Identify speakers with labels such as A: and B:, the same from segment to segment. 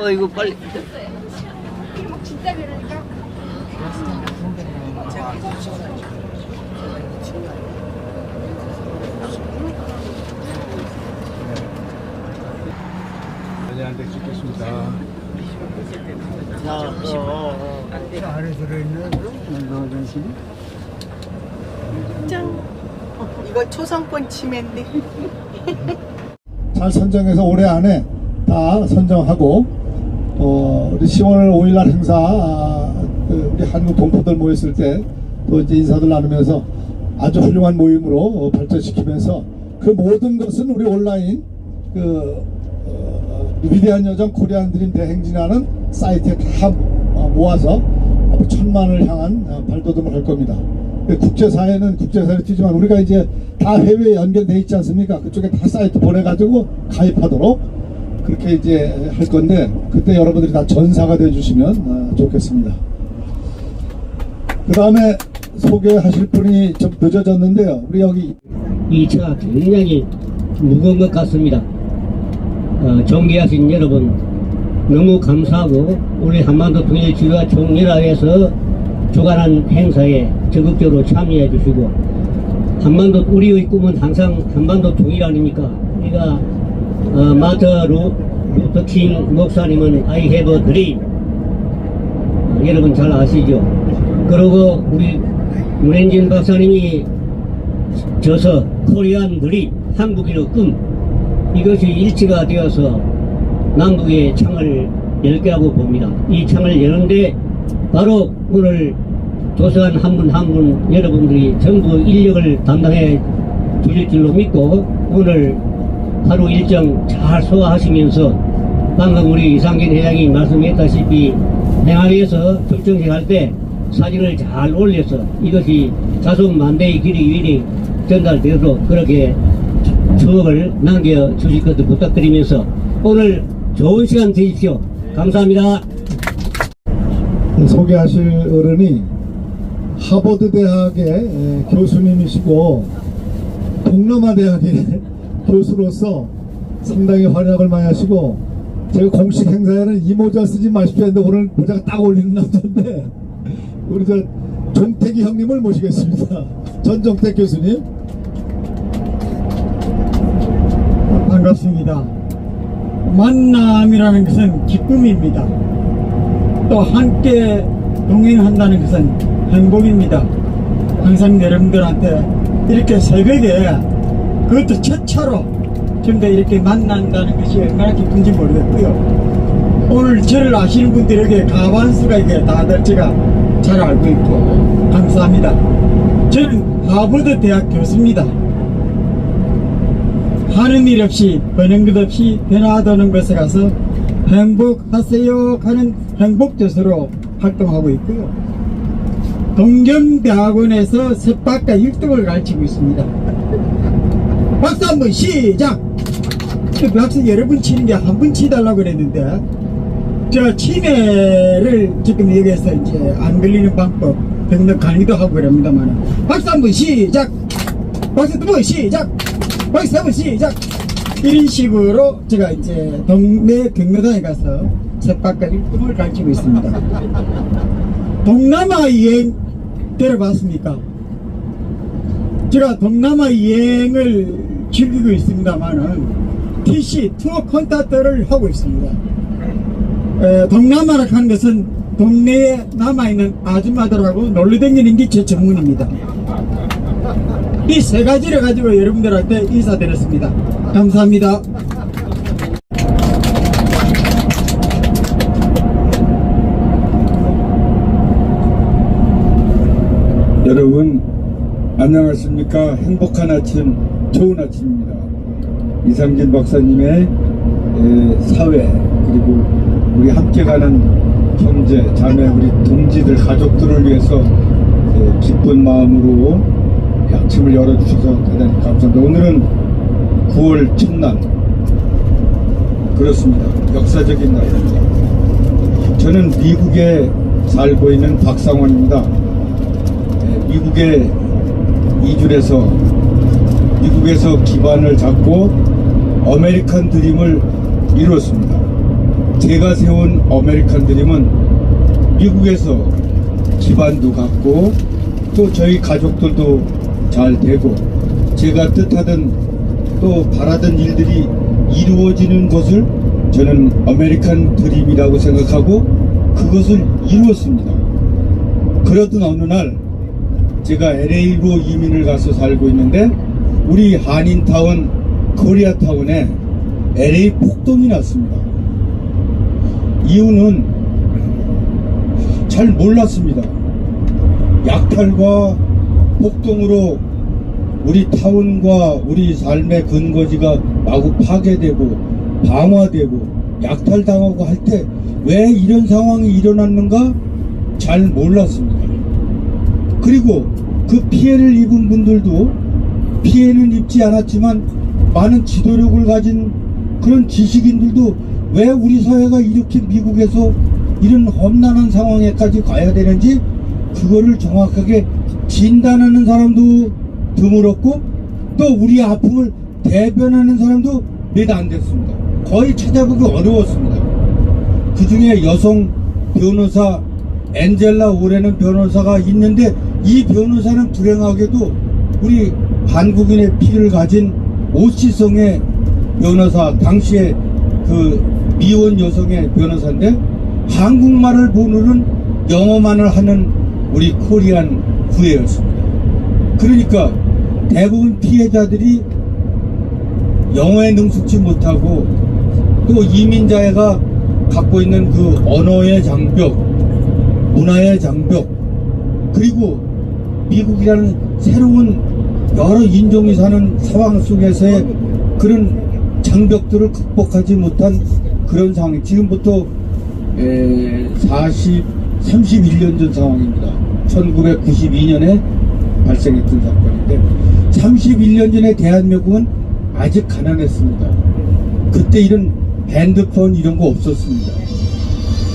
A: 어 이거 빨리
B: 진짜 그러니까.
C: 아내한테 찍겠습니다.
A: 자, 어, 어, 어.
C: 안에 들어있는 건강전신
D: 짠. 이거 초상권 침해인데.
C: 잘 선정해서 올해 안에 다 선정하고 어, 우리 10월 5일 날 행사 아, 그 우리 한국 동포들 모였을 때 또 이제 인사들 나누면서 아주 훌륭한 모임으로 어, 발전시키면서 그 모든 것은 우리 온라인 그 어, 위대한 여정 코리안 드림 대행진하는 사이트에 다 어, 모아서 천만을 향한 어, 발돋움을 할 겁니다. 그 국제사회는 국제사회를 뛰지만 우리가 이제 다 해외에 연결돼 있지 않습니까? 그쪽에 다 사이트 보내가지고 가입하도록 그렇게 이제 할 건데 그때 여러분들이 다 전사가 돼 주시면 어, 좋겠습니다. 그 다음에 소개하실 분이 좀 늦어졌는데요. 우리 여기
E: 이 차가 굉장히 무거운 것 같습니다. 어, 존경하신 여러분 너무 감사하고 우리 한반도 통일지도와 총연합에서 주관한 행사에 적극적으로 참여해 주시고 한반도 우리의 꿈은 항상 한반도 통일 아닙니까? 우리가 어, 마터 루, 루터킹 목사님은 I have a dream 어, 여러분 잘 아시죠? 그리고 우리 문현진 박사님이 저서 코리안들이 한국인의 꿈 이것이 일치가 되어서 남북의 창을 열게 하고 봅니다. 이 창을 여는데 바로 오늘 조서한 한 분 한 분 여러분들이 전부 인력을 담당해 주실 줄로 믿고 오늘 하루 일정 잘 소화하시면서 방금 우리 이상진 회장이 말씀했다시피 행안위에서 결정식 할 때 사진을 잘 올려서 이것이 자손 만대의 길이 위리 전달되도록 그렇게 추억을 남겨주실 것을 부탁드리면서 오늘 좋은 시간 되십시오. 감사합니다.
C: 소개하실 어른이 하버드 대학의 교수님이시고 동남아 대학의 교수로서 상당히 활약을 많이 하시고 제가 공식 행사에는 이 모자 쓰지 마십시오 했는데 오늘 모자가 딱 어울리는 남자인데 우리 저 종택이 형님을 모시겠습니다. 전종택 교수님.
F: 반갑습니다. 만남이라는 것은 기쁨입니다. 또 함께 동행한다는 것은 행복입니다. 항상 여러분들한테 이렇게 새벽에 그것도 좀더 이렇게 만난다는 것이 얼마나 기쁜지 모르겠고요. 오늘 저를 아시는 분들에게 가반수가 이게 다들 제가 잘 알고 있고 감사합니다. 저는 하버드 대학 교수입니다. 하는 일 없이 버는 것 없이 변화하는 것에 가서 행복하세요 하는 행복교수로 활동하고 있고요. 동경대학원에서 석박과 1등을 가르치고 있습니다. 박수 한 번 시작! 그 박수 여러 분 치는 게한분 치달라고 그랬는데 저 치매를 지금 여기에서 이제 안 걸리는 방법 등등 강의도 하고 그럽니다만 박수 한 번 시작! 박수 두 번 시작! 박수 세 번 시작! 이런 식으로 제가 이제 동네 경로당에 가서 석박과 1등을 가르치고 있습니다. 동남아 여행 들어봤습니까? 제가 동남아 여행을 즐기고 있습니다만은 TC 투어 콘타트를 하고 있습니다. 에, 동남아라 하는 것은 동네에 남아있는 아줌마들하고 놀러 다니는 게 제 전문입니다. 이 세 가지를 가지고 여러분들한테 인사드렸습니다. 감사합니다.
G: 여러분 안녕하십니까. 행복한 아침 좋은 아침입니다. 이상진 박사님의 에, 사회 그리고 우리 함께 가는 형제 자매 우리 동지들 가족들을 위해서 에, 기쁜 마음으로 이 아침을 열어주셔서 대단히 감사합니다. 오늘은 9월 첫날. 그렇습니다. 역사적인 날입니다. 저는 미국에 살고 있는 박상원입니다. 예, 미국에 해서 미국에서 기반을 잡고 아메리칸 드림을 이루었습니다. 제가 세운 아메리칸 드림은 미국에서 기반도 갖고 또 저희 가족들도 잘 되고 제가 뜻하던 또 바라던 일들이 이루어지는 것을 저는 아메리칸 드림이라고 생각하고 그것을 이루었습니다. 그러던 어느 날 제가 LA로 이민을 가서 살고 있는데 우리 한인타운 코리아타운에 LA 폭동이 났습니다. 이유는 잘 몰랐습니다. 약탈과 폭동으로 우리 타운과 우리 삶의 근거지가 마구 파괴되고 방화되고 약탈당하고 할 때 왜 이런 상황이 일어났는가 잘 몰랐습니다. 그리고 그 피해를 입은 분들도 피해는 입지 않았지만 많은 지도력을 가진 그런 지식인들도 왜 우리 사회가 이렇게 미국에서 이런 험난한 상황에까지 가야 되는지 그거를 정확하게 진단하는 사람도 드물었고 또 우리 아픔을 대변하는 사람도 몇 안 됐습니다. 거의 찾아보기 어려웠습니다. 그 중에 여성 변호사 엔젤라 오레는 변호사가 있는데 이 변호사는 불행하게도 우리 한국인의 피를 가진 오시성의 변호사 당시에 그 미혼 여성의 변호사인데 한국말을 모르는 영어만을 하는 우리 코리안 후예였습니다. 그러니까 대부분 피해자들이 영어에 능숙치 못하고 또 이민자가 갖고 있는 그 언어의 장벽, 문화의 장벽, 그리고 미국이라는 새로운 여러 인종이 사는 상황 속에서의 그런 장벽들을 극복하지 못한 그런 상황. 지금부터 에, 40, 31년 전 상황입니다. 1992년에 발생했던 사건인데 31년 전에 대한민국은 아직 가난했습니다. 그때 이런 핸드폰 이런 거 없었습니다.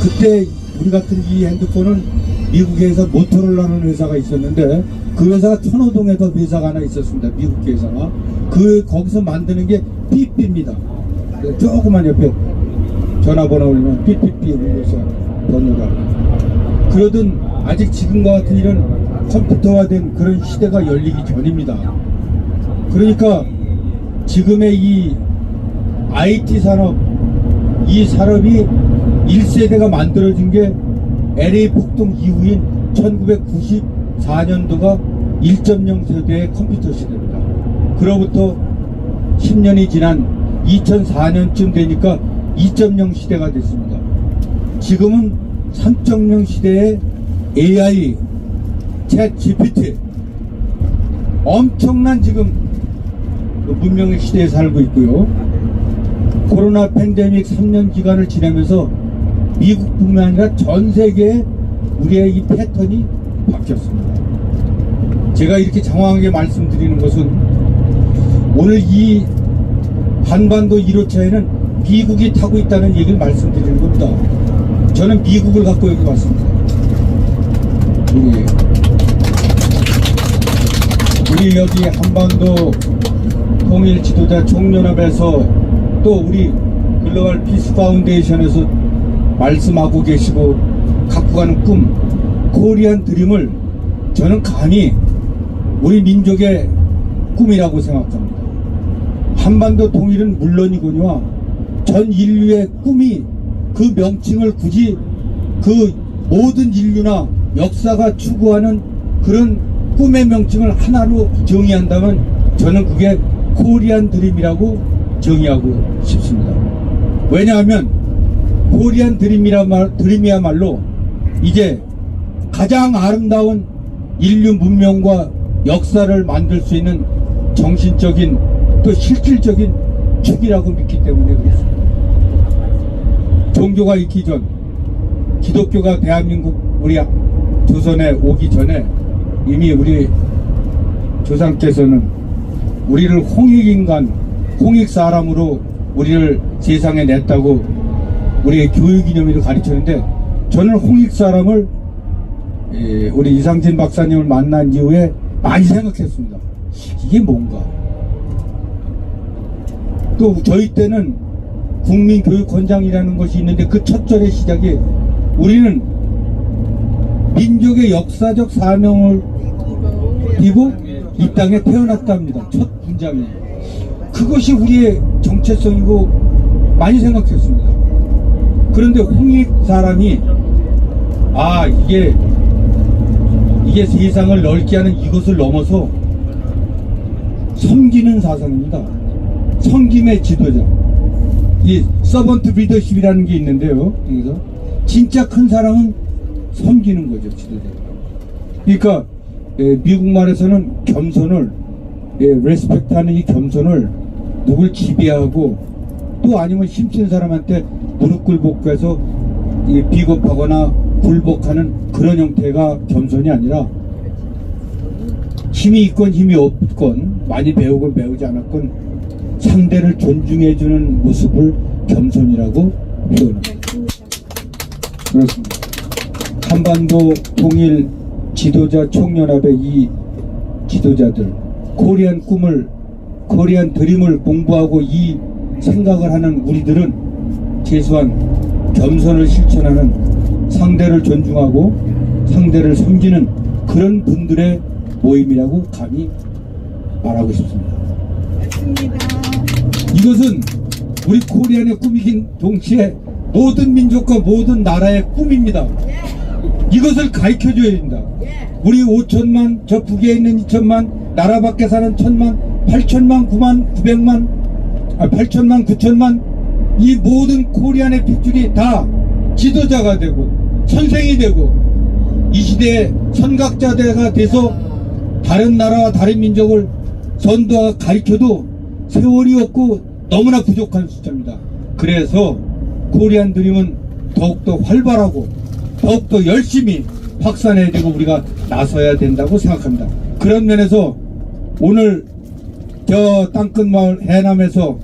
G: 그때 우리 같은 이 핸드폰은 미국에서 모토로라는 회사가 있었는데 그 회사가 천호동에도 회사가 하나 있었습니다. 미국 회사가 그 거기서 만드는 게 삐삐입니다. 조그만 옆에 전화번호 올리면 삐삐삐 울려서 번호가 그러던 아직 지금과 같은 이런 컴퓨터화된 그런 시대가 열리기 전입니다. 그러니까 지금의 이 IT 산업 이 산업이 1세대가 만들어진 게 LA 폭동 이후인 1994년도가 1.0 세대의 컴퓨터 시대입니다. 그로부터 10년이 지난 2004년쯤 되니까 2.0 시대가 됐습니다. 지금은 3.0 시대의 AI, 챗 GPT 엄청난 지금 그 문명의 시대에 살고 있고요. 코로나 팬데믹 3년 기간을 지나면서 미국뿐만 아니라 전 세계에 우리의 이 패턴이 바뀌었습니다. 제가 이렇게 장황하게 말씀드리는 것은 오늘 이 한반도 1호차에는 미국이 타고 있다는 얘기를 말씀드리는 겁니다. 저는 미국을 갖고 여기 왔습니다. 우리, 우리 여기 한반도 통일 지도자 총연합에서 또 우리 글로벌 피스 파운데이션에서 말씀하고 계시고 갖고 가는 꿈 코리안 드림을 저는 감히 우리 민족의 꿈이라고 생각합니다. 한반도 통일은 물론이거니와 전 인류의 꿈이 그 명칭을 굳이 그 모든 인류나 역사가 추구하는 그런 꿈의 명칭을 하나로 정의한다면 저는 그게 코리안 드림이라고 정의하고 싶습니다. 왜냐하면 코리안 드림이야말로 이제 가장 아름다운 인류 문명과 역사를 만들 수 있는 정신적인 또 실질적인 축이라고 믿기 때문에 그렇습니다. 종교가 있기 전 기독교가 대한민국 우리 조선에 오기 전에 이미 우리 조상께서는 우리를 홍익인간, 홍익사람으로 우리를 세상에 냈다고 우리의 교육이념으로 가르쳤는데 저는 홍익 사람을 예, 우리 이상진 박사님을 만난 이후에 많이 생각했습니다. 이게 뭔가? 또 저희 때는 국민교육헌장이라는 것이 있는데 그 첫 절의 시작이 우리는 민족의 역사적 사명을 띠고 이 땅에 태어났답니다. 첫 문장이. 그것이 우리의 정체성이고 많이 생각했습니다. 그런데 홍익 사람이 아 이게 이게 세상을 넓게 하는 이것을 넘어서 섬기는 사상입니다. 섬김의 지도자. 이 서번트 리더십이라는 게 있는데요. 여기서 진짜 큰 사람은 섬기는 거죠, 지도자. 그러니까 예, 미국 말에서는 겸손을 예, 레스펙트하는 이 겸손을 누굴 지배하고 또 아니면 힘센 사람한테 무릎 꿇고 해서 이 비겁하거나 굴복하는 그런 형태가 겸손이 아니라 힘이 있건 힘이 없건 많이 배우건 배우지 않았건 상대를 존중해주는 모습을 겸손이라고 표현합니다. 그렇습니다. 한반도 통일 지도자 총연합의 이 지도자들 코리안 꿈을 코리안 드림을 공부하고 이 생각을 하는 우리들은 최소한 겸손을 실천하는 상대를 존중하고 상대를 섬기는 그런 분들의 모임이라고 감히 말하고 싶습니다. 이것은 우리 코리안의 꿈이긴 동시에 모든 민족과 모든 나라의 꿈입니다. 이것을 가르쳐 줘야 된다. 우리 5천만, 저 북에 있는 2천만, 나라 밖에 사는 천만, 8천만, 9만, 900만, 아, 8천만, 9천만, 이 모든 코리안의 핏줄이 다 지도자가 되고, 선생이 되고, 이 시대에 선각자가 돼서 다른 나라와 다른 민족을 전도와 가르쳐도 세월이 없고 너무나 부족한 숫자입니다. 그래서 코리안 드림은 더욱더 활발하고 더욱더 열심히 확산해야 되고 우리가 나서야 된다고 생각합니다. 그런 면에서 오늘 저 땅끝 마을 해남에서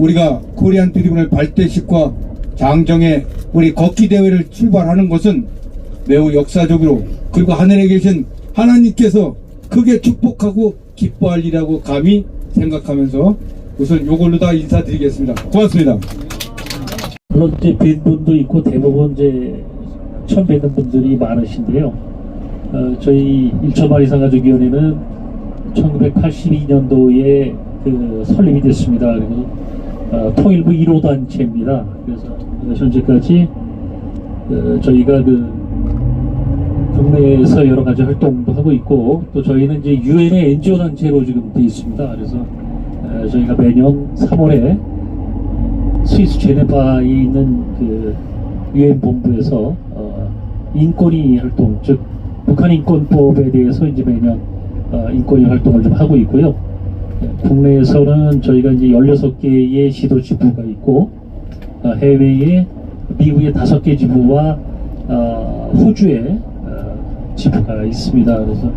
G: 우리가 코리안 드림을 발대식과 장정의 우리 걷기 대회를 출발하는 것은 매우 역사적으로 그리고 하늘에 계신 하나님께서 크게 축복하고 기뻐할 일이라고 감히 생각하면서 우선 요걸로 다 인사드리겠습니다. 고맙습니다.
A: 물론 이제 뵌 분도 있고 대부분 이제 처음 뵙는 분들이 많으신데요. 어, 저희 일초마리 상가족위원회는 1982년도에 그 설립이 됐습니다. 그리고 어, 통일부 1호 단체입니다. 그래서 현재까지 어, 저희가 그 국내에서 여러 가지 활동도 하고 있고 또 저희는 이제 유엔의 NGO 단체로 지금 돼 있습니다. 그래서 어, 저희가 매년 3월에 스위스 제네바에 있는 그 유엔 본부에서 어, 인권위 활동 즉 북한 인권법에 대해서 이제 매년 어, 인권위 활동을 좀 하고 있고요. 네, 국내에서는 저희가 이제 16개의 시도 지부가 있고 어, 해외에 미국의 다섯 개 지부와 어, 호주에 어, 지부가 있습니다. 그래서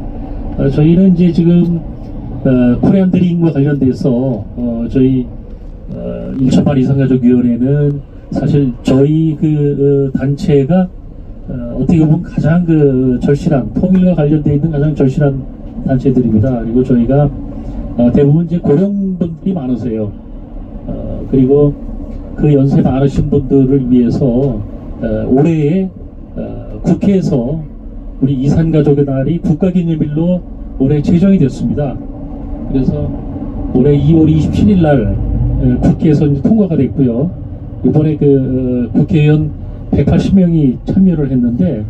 A: 어, 저희는 이제 지금 어, 코리안 드림과 관련돼서 어, 저희 어, 일천만 이상가족위원회는 사실 저희 그 어, 단체가 어, 어떻게 보면 가장 그 절실한 통일과 관련돼 있는 가장 절실한 단체들입니다. 그리고 저희가 어, 대부분 이제 고령분들이 많으세요. 어, 그리고 그 연세 많으신 분들을 위해서 어, 올해에 어, 국회에서 우리 이산가족의 날이 국가기념일로 올해 제정이 됐습니다. 그래서 올해 2월 27일 날 어, 국회에서 통과가 됐고요. 이번에 그 어, 국회의원 180명이 참여를 했는데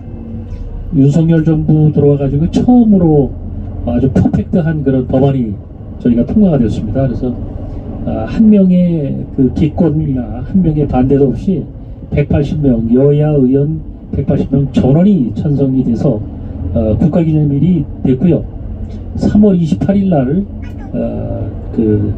A: 윤석열 정부 들어와가지고 처음으로 아주 퍼펙트한 그런 법안이 저희가 통과가 됐습니다. 그래서 아, 한 명의 그 기권이나 한 명의 반대도 없이 180명 여야 의원 180명 전원이 찬성이 돼서 어, 국가기념일이 됐고요. 3월 28일 날 어, 그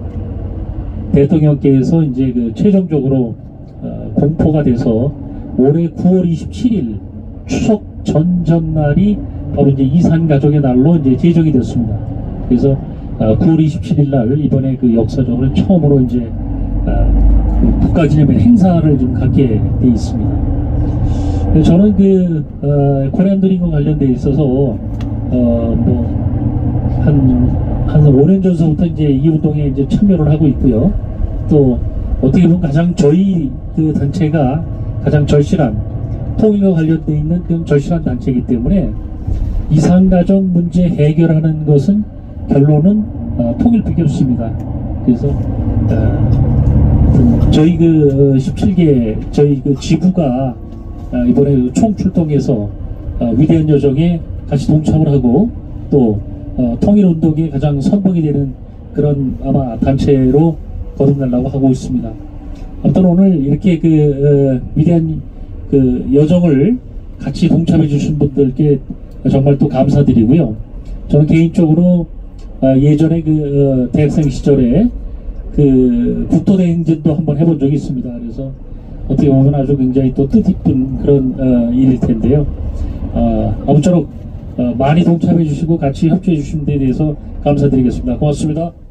A: 대통령께서 이제 그 최종적으로 어, 공포가 돼서 올해 9월 27일 추석 전전날이 바로 이제 이산 가족의 날로 이제 제정이 됐습니다. 그래서 어, 9월 27일 날 이번에 그 역사적으로 처음으로 이제 어, 그 국가기념일 행사를 좀 갖게 돼 있습니다. 그래서 저는 그 어, 코리안 드림과 관련돼 있어서 어뭐한 한 5년 전서부터 이제 이 운동에 이제 참여를 하고 있고요. 또 어떻게 보면 가장 저희 그 단체가 가장 절실한 통일과 관련돼 있는 그런 절실한 단체이기 때문에 이상가정 문제 해결하는 것은 결론은 어, 통일밖에 없습니다. 그래서 어, 저희 그 17개 저희 그 지부가 어, 이번에 그총 출동해서 어, 위대한 여정에 같이 동참을 하고 또 어, 통일 운동의 가장 선봉이 되는 그런 아마 단체로 거듭나려고 하고 있습니다. 아무튼 오늘 이렇게 그 어, 위대한 그 여정을 같이 동참해 주신 분들께 정말 또 감사드리고요. 저는 개인적으로 어, 예전에 그 어, 대학생 시절에 그 국도대행진도 한번 해본 적이 있습니다. 그래서 어떻게 보면 아주 굉장히 또 뜻깊은 그런 어, 일일 텐데요. 어, 아무쪼록 어, 많이 동참해 주시고 같이 협조해 주신 데 대해서 감사드리겠습니다. 고맙습니다.